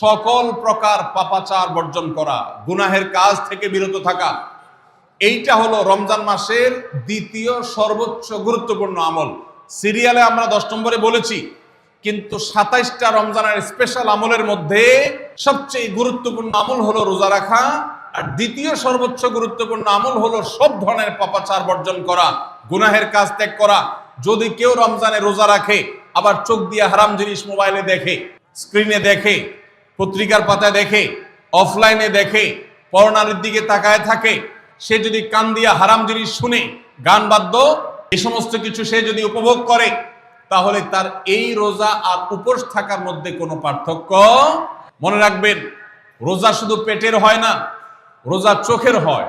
সকল প্রকার পাপাচার বর্জন করা, গুনাহের কাজ থেকে বিরত থাকা। এইটা হলো রমজান মাসের দ্বিতীয় সর্বোচ্চ গুরুত্বপূর্ণ আমল। সিরিয়ালে আমরা দশ নম্বরে বলেছি, কিন্তু সাতাইশটা রমজানের স্পেশাল আমলের মধ্যে সবচেয়ে গুরুত্বপূর্ণ আমল হলো রোজা রাখা, আর দ্বিতীয় সর্বোচ্চ গুরুত্বপূর্ণ আমল হলো সব ধরনের পাপাচার বর্জন করা, গুনাহের কাজ ত্যাগ করা। যদি কেউ রমজানে রোজা রাখে, আবার চোখ দিয়ে হারাম জিনিস মোবাইলে দেখে স্ক্রিনে দেখে পত্রিকার পাতায় দেখে অফলাইনে দেখে পরনারীর দিকে তাকায় থাকে, সে যদি কান দিয়া হারাম জিনিস শুনে, গান বাদ্য এই সমস্ত কিছু সে যদি উপভোগ করে, তাহলে তার এই রোজা আর উপোস থাকার মধ্যে কোনো পার্থক্য মনে রাখবেন। রোজা শুধু পেটের হয় না, রোজা চোখের হয়,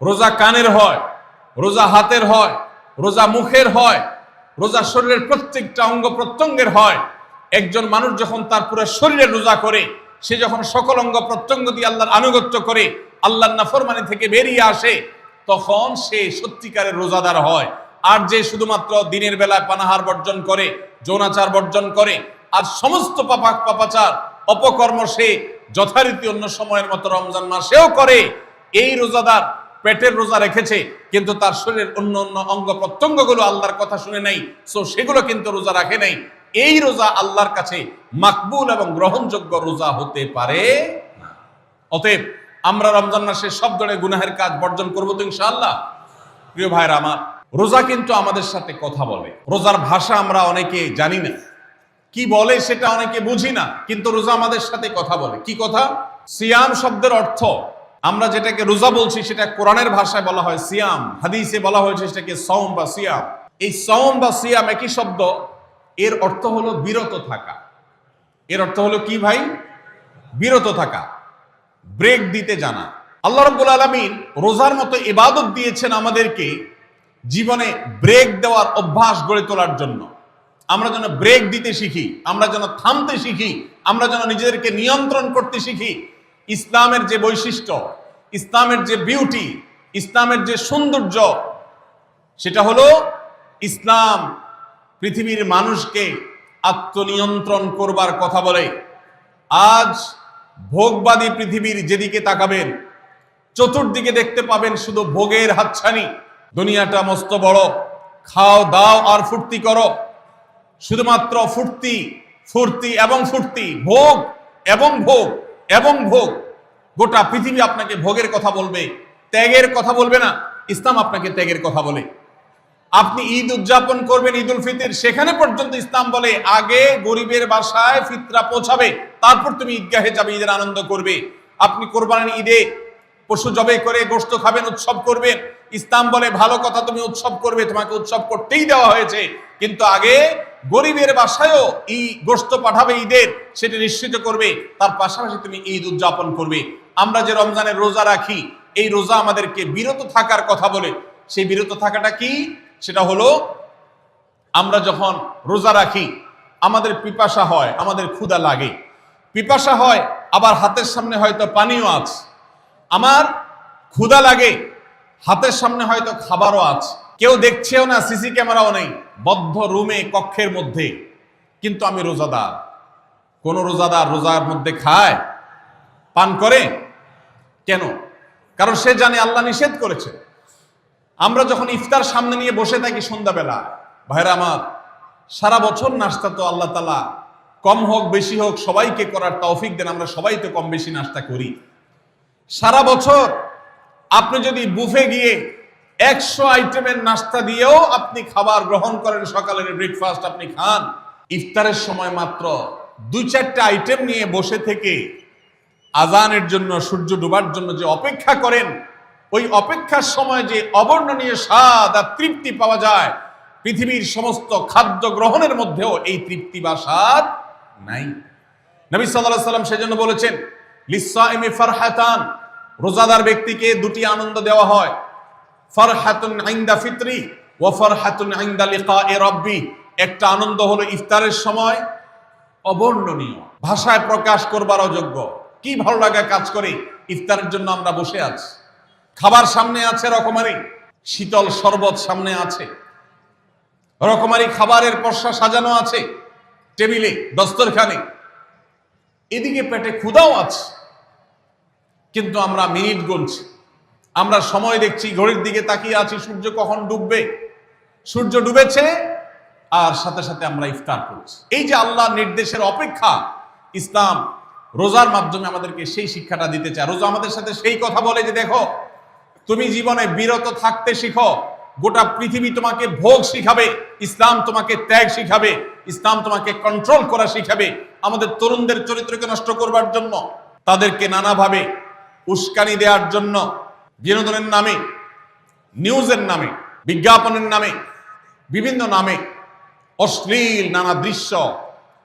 রোজা কানের হয়, রোজা হাতের হয়, রোজা মুখের হয়, রোজা শরীরের প্রত্যেকটা অঙ্গ প্রত্যঙ্গের হয়। একজন মানুষ যখন তার পুরো শরীরে রোজা করে সে যখন সকল অঙ্গ প্রত্যঙ্গ দিয়ে আল্লাহর আনুগত্য করে, আল্লাহর নাফরমানি থেকে বেরিয়ে আসে, তখন সে সত্যিকারের রোজাদার হয়। আর যে শুধুমাত্র দিনের বেলায় পানাহার বর্জন করে, যৌনাচার বর্জন করে, আর সমস্ত পাপাক পাপাচার, অপকর্ম সে যথারীতি অন্য সময়ের মতো রমজান মাসেও করে, এই রোজাদার পেটের রোজা রেখেছে, কিন্তু তার শরীরের অন্য অন্য অঙ্গ প্রত্যঙ্গগুলো আল্লাহর কথা শুনে নাই সো সেগুলো কিন্তু রোজা রাখে নাই। এই রোজা আল্লাহর কাছে মাকবুল এবং গ্রহণযোগ্য রোজা হতে পারে অতএব আমরা রমজান মাসে সব ধরনের গুনাহের কাজ বর্জন করব তো ইনশাআল্লাহ। প্রিয় ভাইরা আমার, রোজা কিন্তু আমাদের সাথে কথা বলে। রোজার ভাষা আমরা অনেকে জানি না। কি বলে সেটা অনেকে বুঝি না, কিন্তু রোজা আমাদের সাথে কথা বলে। কি কথা? সিয়াম শব্দের অর্থ, আমরা যেটাকে রোজা বলছি সেটা কোরআনের ভাষায় বলা হয় সিয়াম, হাদিসে বলা হয়েছে সেটাকে সওম বা সিয়াম। এই সওম বা সিয়াম একই শব্দ এর অর্থ হলো বিরত থাকা। এর অর্থ হলো কি ভাই? বিরত থাকা। ব্রেক দিতে জানা। আল্লাহ রব্বুল আলমিন রোজার মতো ইবাদত দিয়েছেন আমাদেরকে জীবনে ব্রেক দেওয়ার অভ্যাস গড়ে তোলার জন্য। আমরা যেন ব্রেক দিতে শিখি, আমরা যেন থামতে শিখি, আমরা যেন নিজেদেরকে নিয়ন্ত্রণ করতে শিখি। ইসলামের যে বৈশিষ্ট্য, ইসলামের যে বিউটি ইসলামের যে সৌন্দর্য, সেটা হলো ইসলাম পৃথিবীর মানুষকে আত্মনিয়ন্ত্রণ করবার কথা বলে। আজ ভোগবাদী পৃথিবীর যেদিকে তাকাবেন, চতুর্দিকে দেখতে পাবেন শুধু ভোগের হাতছানি। দুনিয়াটা মস্ত বড়। খাও, দাও আর ফুর্তি করো। শুধুমাত্র ফুর্তি ফুর্তি এবং ফুর্তি, ভোগ এবং ভোগ এবং ভোগ। গোটা পৃথিবী আপনাকে ভোগের কথা বলবে, ত্যাগের কথা বলবে না। ইসলাম আপনাকে ত্যাগের কথা বলে। আপনি ঈদ উদযাপন করবেন, ঈদ উল ফিতর, সেখানে পর্যন্ত ইসলাম বলে আগে গরিবের বাসায় ফিতরা পৌঁছাবে, তারপর তুমি ঈদগাহে যাবে, ঈদের আনন্দ করবে। আপনি কোরবানির ঈদে পশু জবে করে গোস্ত খাবেন, উৎসব করবেন। ইসলাম বলে ভালো কথা তুমি উৎসব করবে, তোমাকে উৎসব করতেই দেওয়া হয়েছে। কিন্তু আগে গরিবের বাসায়ও ই গোস্ত পাঠাবে ঈদের, সেটা নিশ্চিত করবে। তার পাশাপাশি তুমি ঈদ উদযাপন করবে। আমরা যে রমজানের রোজা রাখি, এই রোজা আমাদেরকে বিরত থাকার কথা বলে। সেই বিরত থাকাটা কি? সেটা হলো, আমরা যখন রোজা রাখি, আমাদের পিপাসা হয়, আমাদের ক্ষুধা লাগে। পিপাসা হয়, আবার হাতের সামনে হয়তো পানিও আছে। আমার ক্ষুধা লাগে, হাতের সামনে হয়তো খাবারও আছে। কেউ দেখছেও না, সিসি ক্যামেরাও নেই, বদ্ধ রুমে, কক্ষের মধ্যে। কিন্তু আমি রোজাদার। কোন রোজাদার রোজার মধ্যে খায়, পান করে? কেন? কারণ সে জানে আল্লাহ নিষেধ করেছে। আমরা যখন ইফতার সামনে নিয়ে বসে থাকি সন্ধ্যাবেলা, ভাইরা আমার, সারা বছর নাস্তা তো আল্লাহ তালা কম হোক, বেশি হোক, সবাইকে করার তৌফিক দেন, আমরা সবাই তো কম বেশি নাস্তা করি। সারা বছর আপনি যদি বুফে গিয়ে একশো আইটেমের নাস্তা দিয়েও আপনি খাবার গ্রহণ করেন, সকালের ব্রেকফাস্ট আপনি খান, ইফতারের সময় মাত্র দুই চারটা আইটেম নিয়ে বসে থেকে আজানের জন্য, সূর্য ডুবার জন্য যে অপেক্ষা করেন ওই অপেক্ষার সময় যে অবর্ণনীয় স্বাদ আর তৃপ্তি পাওয়া যায়, পৃথিবীর সমস্ত খাদ্য গ্রহণের মধ্যেও এই তৃপ্তি বা স্বাদ নাই। নবী সাল্লাহ সাল্লাম সেজন্য বলেছেন লিসাইমি ফারহাতান রোজাদার ব্যক্তিকে দুটি আনন্দ দেওয়া হয়। ফারহাতুন আইন্দা ফিতরি ও ফারহাতুন আইন্দা লিকা এ রব্বি একটা আনন্দ হলো ইফতারের সময় অবর্ণনীয়, ভাষায় প্রকাশ করবার অযোগ্য কি ভালো লাগা কাজ করে, ইফতারের জন্য আমরা বসে আছি। খাবার সামনে আছে রকমারি, শীতল শরবত সামনে আছে। রকমারি খাবারের পশা সাজানো আছে, টেবিলে, দস্তরখানে। এদিকে পেটে ক্ষুধাও আছে, কিন্তু আমরা মিনিট গুনছি। আমরা সময় দেখছি, ঘড়ির দিকে তাকিয়ে আছি, সূর্য কখন ডুববে? সূর্য ডুবেছে, আর সাথে সাথে আমরা ইফতার করছি। এই যে আল্লাহ নির্দেশের অপেক্ষা, ইসলাম রোজার মাধ্যমে আমাদেরকে সেই শিক্ষাটা দিতে চায়। রোজা আমাদের সাথে সেই কথা বলে যে, দেখো তুমি জীবনে বিরত থাকতে শিখো। গোটা পৃথিবী তোমাকে ভোগ শিখাবে, ইসলাম তোমাকে ত্যাগ শিখাবে, ইসলাম তোমাকে কন্ট্রোল করা শিখাবে। আমাদের তরুণদের চরিত্রকে নষ্ট করবার জন্য, তাদেরকে নানাভাবে উস্কানি দেওয়ার জন্য, বিনোদনের নামে, নিউজের নামে, বিজ্ঞাপনের নামে, বিভিন্ন নামে অশ্লীল নানা দৃশ্য,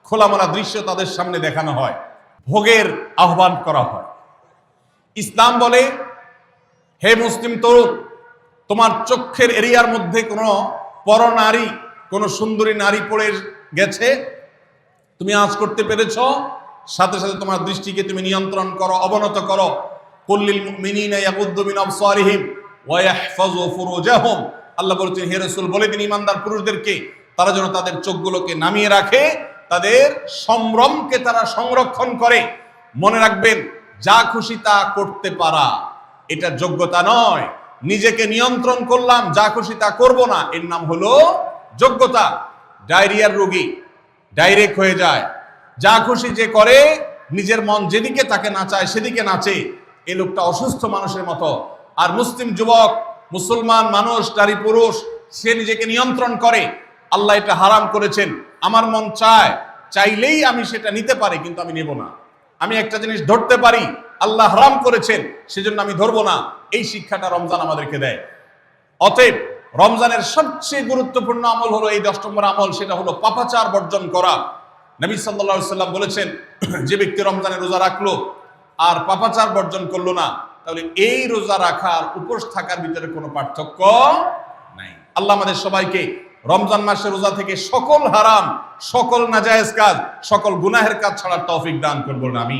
খোলামোলা দৃশ্য তাদের সামনে দেখানো হয়। ভোগের আহ্বান করা হয়। ইসলাম বলে হে মুসলিম তরুণ, তোমার চক্ষের এরিয়ার মধ্যে কোনো পরনারী কোনো সুন্দরী নারী পড়ে গেছে? তুমি আজ করতে পেরেছ। সাথে সাথে তোমার দৃষ্টিকে তুমি নিয়ন্ত্রণ করো, অবনত করো। কুল্লিল মুমিনিনা ইয়াগুদ্দু মিন আবসারিহিম ওয়া ইয়াহফাযু ফুরুজাহুম। আল্লাহ বলছেন হে রাসূল, বলে দিন ইমানদার পুরুষদেরকে, তারা যেন তাদের চোখগুলোকে নামিয়ে রাখে, তাদের সম্ভ্রমকে তারা সংরক্ষণ করে। মনে রাখবেন, যা খুশি তা করতে পারা। এটা যোগ্যতা নয়। নিজেকে নিয়ন্ত্রণ করলাম, যা খুশি তা করব না। এর নাম হলো যোগ্যতা। ডায়রিয়ার রোগী ডাইরেক্ট হয়ে যায়। যা খুশি যে করে, নিজের মন যেদিকে তাকে নাচায় সেদিকে নাচে এ লোকটা অসুস্থ মানুষের মতো। আর মুসলিম যুবক, মুসলমান মানুষ, নারী, পুরুষ, সে নিজেকে নিয়ন্ত্রণ করে। আল্লাহ এটা হারাম করেছেন। আমার মন চায়, চাইলেই আমি সেটা নিতে পারি, কিন্তু আমি নেব না। আমি একটা জিনিস ধরতে পারি, আল্লাহ হারাম করেছেন, সেজন্য আমি ধরবো না। এই শিক্ষাটা রমজান আমাদেরকে দেয়। অতএব রমজানের সবচেয়ে গুরুত্বপূর্ণ আমল হলো এই দশ নম্বর আমল, সেটা হলো পাপাচার বর্জন করা। নবী সাল্লাল্লাহু সাল্লাম বলেছেন, যে ব্যক্তি রমজানের রোজা রাখল আর পাপাচার বর্জন করল না, তাহলে এই রোজা রাখার উপোস থাকার ভিতরে কোনো পার্থক্য নাই। আল্লাহ আমাদের সবাইকে রমজান মাসের রোজা থেকে সকল হারাম, সকল নাজায়েজ কাজ, সকল গুনাহের কাজ ছাড়ার তৌফিক দান করব না আমি